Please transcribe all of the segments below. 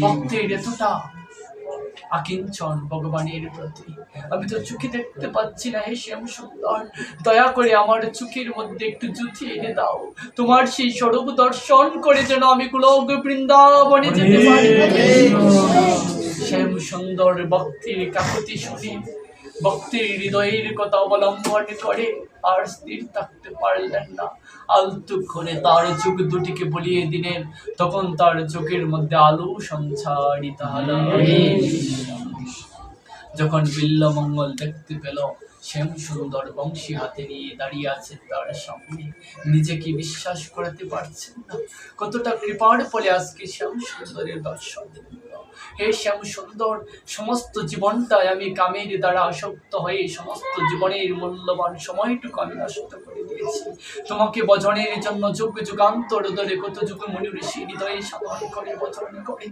ভক্তের এতটা আকিঞ্চন ভগবানের প্রতি। আমি তো চোখে দেখতে পাচ্ছি না হে শ্যাম সুন্দর। দয়া করে আমার চোখের মধ্যে একটু জুতি এনে দাও। তোমার সেই স্বরূপ দর্শন করে যেন আমি গোলক বৃন্দাবনে যেতে পারি। শ্যাম সুন্দর ভক্তির কাকতি শুনে ভক্তির হৃদয়ের কথা অবলম্বন করে আর স্থির থাকতে পারলেন না। আলতুক্ষণে তার চোখ দুটিকে বলিয়ে দিলেন তখন তার চোখের মধ্যে আলো সঞ্চারিত হল। যখন বিল্লমঙ্গল দেখতে পেল শ্যাম সুন্দর বংশী হাতে নিয়ে দাঁড়িয়ে আছে তার সামনে। নিজেকে বিশ্বাস করাতে পারছেন না। কতটা কৃপার ফলে আজকে শ্যাম সুন্দরের দর্শন হে শ্যাম সুন্দর সমস্ত জীবনটাই আমি কামের দ্বারা আসক্ত হয়ে সমস্ত জীবনের মূল্যবান সময়টুকু আমি নষ্ট করে দিয়েছি। তোমাকে বজনের জন্য যুগ যুগান্তর ধরে কত যুগ মনি ঋষি হৃদয়ে সাধন করে বচন করে।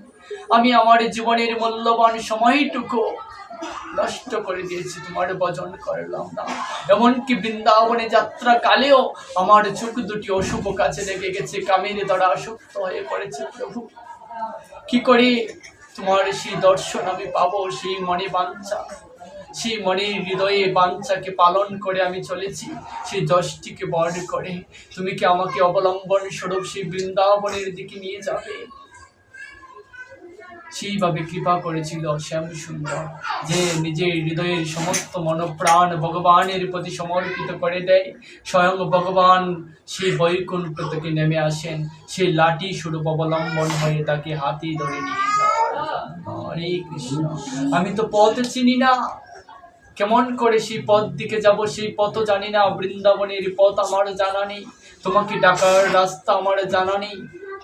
আমি আমার জীবনের মূল্যবান সময়টুকু নষ্ট করে দিয়েছি, তোমার বজন করলাম না। এমনকি বৃন্দাবনে যাত্রা কালেও আমার চোখ দুটি অশুভ কাছে লেগে গেছে কামের দ্বারা আসক্ত হয়ে পড়েছে প্রভু। কি করে তোমার সেই দর্শন আমি পাবো, সেই মনে বাঞ্ছা? সেই মনের হৃদয়ে বাঞ্ছাকে পালন করে আমি চলেছি, সেই যশটিকে বর্ণ করে। তুমি কি আমাকে অবলম্বন স্বরূপ সেই বৃন্দাবনের দিকে নিয়ে যাবে? সেইভাবে কৃপা করেছিল শ্যাম সুন্দর, যে নিজের হৃদয়ের সমস্ত মনপ্রাণ ভগবানের প্রতি সমর্পিত করে দেয়। স্বয়ং ভগবান সেই বৈকুণ্ঠ থেকে নেমে আসেন। সেই লাঠি স্বরূপ অবলম্বন হয়ে তাকে হাতি ধরে নিয়ে হরে কৃষ্ণ। আমি তো পথ চিনি না। কেমন করে সেই পথ দিকে যাব সেই পথ জানি না। বৃন্দাবনের পথ আমার জানা নেই। তোমাকে ডাকার রাস্তা আমার জানা নেই।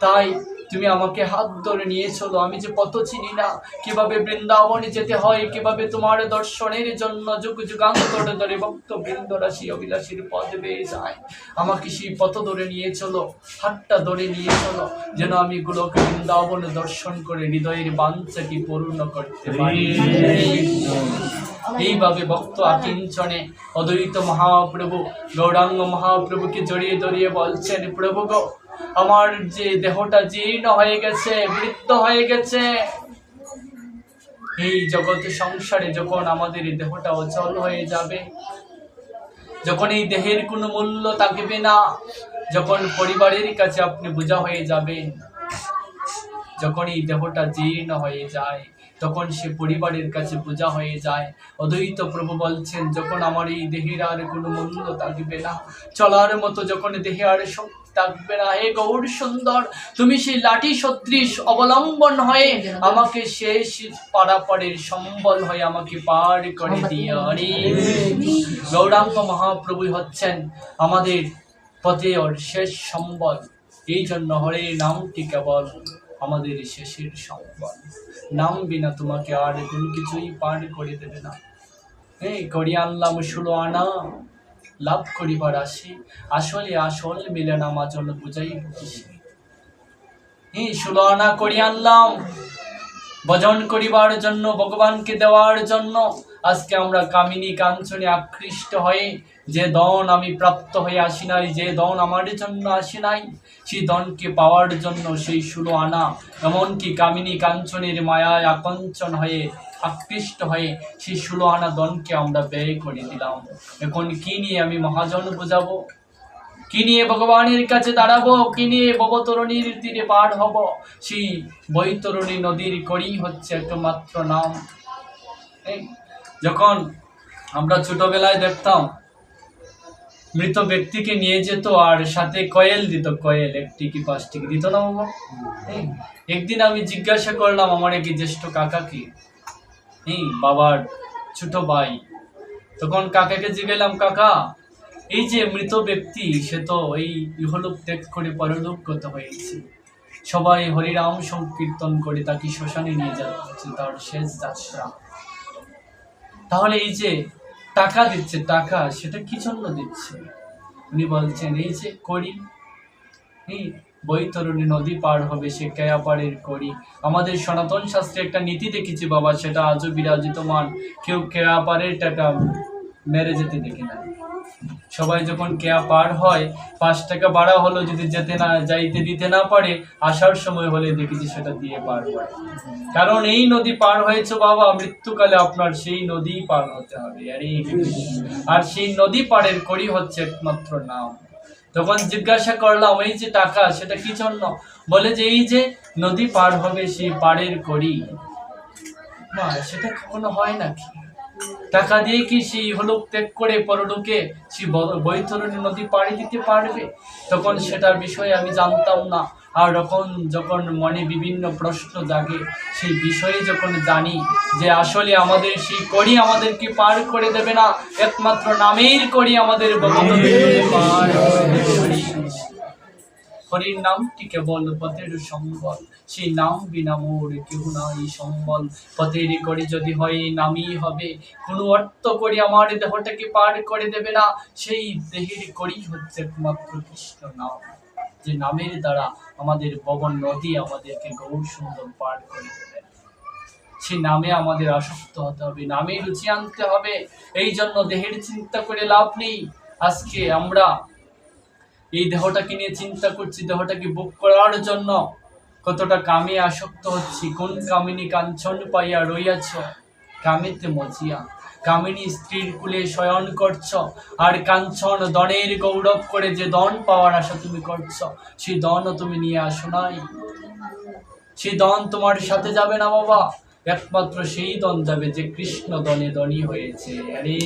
তাই তুমি আমাকে হাত ধরে নিয়ে চলো। আমি যে পথ চিনি না, কীভাবে বৃন্দাবনে যেতে হয়, কীভাবে তোমার দর্শনের জন্য যুগ যুগান্তর ধরে ভক্ত বৃন্দরাশি অভিলাষীর পথ বেয়ে যায়। আমাকে সেই পথ ধরে নিয়ে চলো, হাতটা ধরে নিয়ে চলো, যেন আমি গোলক বৃন্দাবন দর্শন করে হৃদয়ের বাঞ্ছাটি পূর্ণ করতে পারি। এইভাবে ভক্ত আকিঞ্চনে অদ্বৈত মহাপ্রভু, গৌরাঙ্গ মহাপ্রভুকে জড়িয়ে জড়িয়ে বলছেন, প্রভু গো আমার যে দেহটা জীর্ণ হয়ে গেছে বৃদ্ধ হয়ে গেছে। এই জগৎ সংসারে যখন আমাদের এই দেহটা অচল হয়ে যাবে, যখন এই দেহের কোনো মূল্য থাকবে না, যখন পরিবারের কাছে আপনি বোঝা হয়ে যাবেন, যখন এই দেহটা জীর্ণ হয়ে যায় তখন সে পরিবারের কাছে বোঝা হয়ে যায়। অদ্বৈত প্রভু বলছেন যখন আমার এই দেহের আর কোনো মূল্য থাকবে না চলার মতো যখন দেহে আর শক্তি থাকবে না হে গৌর সুন্দর তুমি সেই লাঠি সদৃশ অবলম্বন হয়ে আমাকে শেষ পারাপারের সম্বল হয়ে আমাকে পার করে দিয়ে গৌরাঙ্গ মহাপ্রভু হচ্ছেন আমাদের পথে ওর শেষ সম্বল। এই জন্য হরে নামটি কেবল আমাদের শেষের সম্পদ নাম বিনা তোমাকে আর কোনো কিছুই পার করে দেবে না। এই করি আনলাম ষোলো আনা, লাভ করিবার আসি। আসলে আসল মিলে না, মাজল বুঝাই হ্যাঁ ষোলো আনা করি আনলাম ভজন করিবার জন্য, ভগবানকে দেওয়ার জন্য। আজকে আমরা কামিনী কাঞ্চনে আকৃষ্ট হয়ে, যে দন আমি প্রাপ্ত হয়ে আসি নাই, যে দন আমার জন্য আসি নাই, সেই দনকে পাওয়ার জন্য সেই ষোলো আনা। এমনকি কামিনী কাঞ্চনের মায়ায় আকঞ্চন হয়ে, আকৃষ্ট হয়ে, সেই ষোলো আনা দনকে আমরা ব্যয় করে দিলাম। এখন কি নিয়ে আমি মহাজন বোঝাবো? কি নিয়ে ভগবানের কাছে দাঁড়াবো? কি নিয়ে ববতরণীর তীরে পার হব? সেই বৈতরণী নদীর করেই হচ্ছে একমাত্র নাম। যখন আমরা ছোটবেলায় দেখতাম, মৃত ব্যক্তিকে নিয়ে যেত আর সাথে কয়েল দিত, কয়েল একটি কি পাঁচটি কি দিত না বাবা? একদিন আমি জিজ্ঞাসা করলাম আমার এক জ্যেষ্ঠ কাকাকে, এই, বাবার ছোট ভাই। তখন কাকাকে জিজ্ঞেলাম কাকা এই যে মৃত ব্যক্তি, সে তো এই ইহলোক ত্যাগ করে পরলোকগত হয়েছে। সবাই হরিরাম সংকীর্তন করে তাকে শ্মশানে নিয়ে যাচ্ছে তার শেষ যাত্রা। তাহলে এই যে টাকা দিচ্ছে, টাকা, সেটা কি জন্য দিচ্ছে? উনি বলছেন, এই যে করি বৈতরণী নদী পার হবে সে কেয়াপাড়ের করি। আমাদের সনাতন শাস্ত্রে একটা নীতি দেখেছি বাবা, সেটা আজও বিরাজিত মান। কেউ কেয়াপাড়ের টাকা মেরে যেতে দেখে না। সবাই যখন কেয়া পার হয়, পাঁচ টাকা বাড়া হলো যদি যেতে না, যাইতে দিতে না পারে, আসার সময় হলে দেখেছি সেটা দিয়ে পার হয়। কারণ এই নদী পার হয়েছে বাবা, মৃত্যুকালে আপনার সেই নদী পার হতে হবে, আর সেই নদী পাড়ের করি হচ্ছে একমাত্র নাম। তখন জিজ্ঞাসা করলাম, এই যে টাকা, সেটা কি জন্য? বলে যে, এই যে নদী পার হবে সেই পারের করি। না সেটা কখনো হয় নাকি? টাকা দিয়ে কি সেই হলুক ত্যাগ করে পরলোকে সেই ব- বৈতরণী নদী পাড়ি দিতে পারবে? তখন সেটার বিষয়ে আমি জানতাম না। আর তখন যখন মনে বিভিন্ন প্রশ্ন জাগে সেই বিষয়ে যখন জানি যে আসলে আমাদের সেই করি আমাদেরকে পার করে দেবে না। একমাত্র নামের করি আমাদের দেবে। হরির নামটি কেবল পথের সম্বল? সেই নাম বিনা মোর কেউ নাই সম্বল। পথের করি যদি হয় নামই হবে। কোনো অর্থ করি আমার দেহটাকে পার করে দেবে না। সেই দেহের করি হচ্ছে একমাত্র কৃষ্ণ নাম। যে নামের দ্বারা আমাদের পবন নদী আমাদেরকে গৌর সুন্দর পার করে দেবে। সেই নামে আমাদের আসক্ত হতে হবে, নামে রুচি আনতে হবে। এই জন্য দেহের চিন্তা করে লাভ নেই। আজকে আমরা এই দেহটাকে নিয়ে চিন্তা করছি, দেহটাকে বুক করার জন্য কতটা কামে আসক্ত হচ্ছি, কোন কামিনী কাঞ্চন পাইয়া রইয়াছ, কামেতে মজিয়া, কামিনী স্ত্রীর কুলে শয়ন করছ, আর কাঞ্চন দনের গৌরব করে যে দন পাওয়ার আশা তুমি করছ সেই দনও তুমি নিয়ে আসো নাই। সেই দন তোমার সাথে যাবে না বাবা, একমাত্র সেই দন যাবে যে কৃষ্ণ দনে দনী হয়েছে। আরে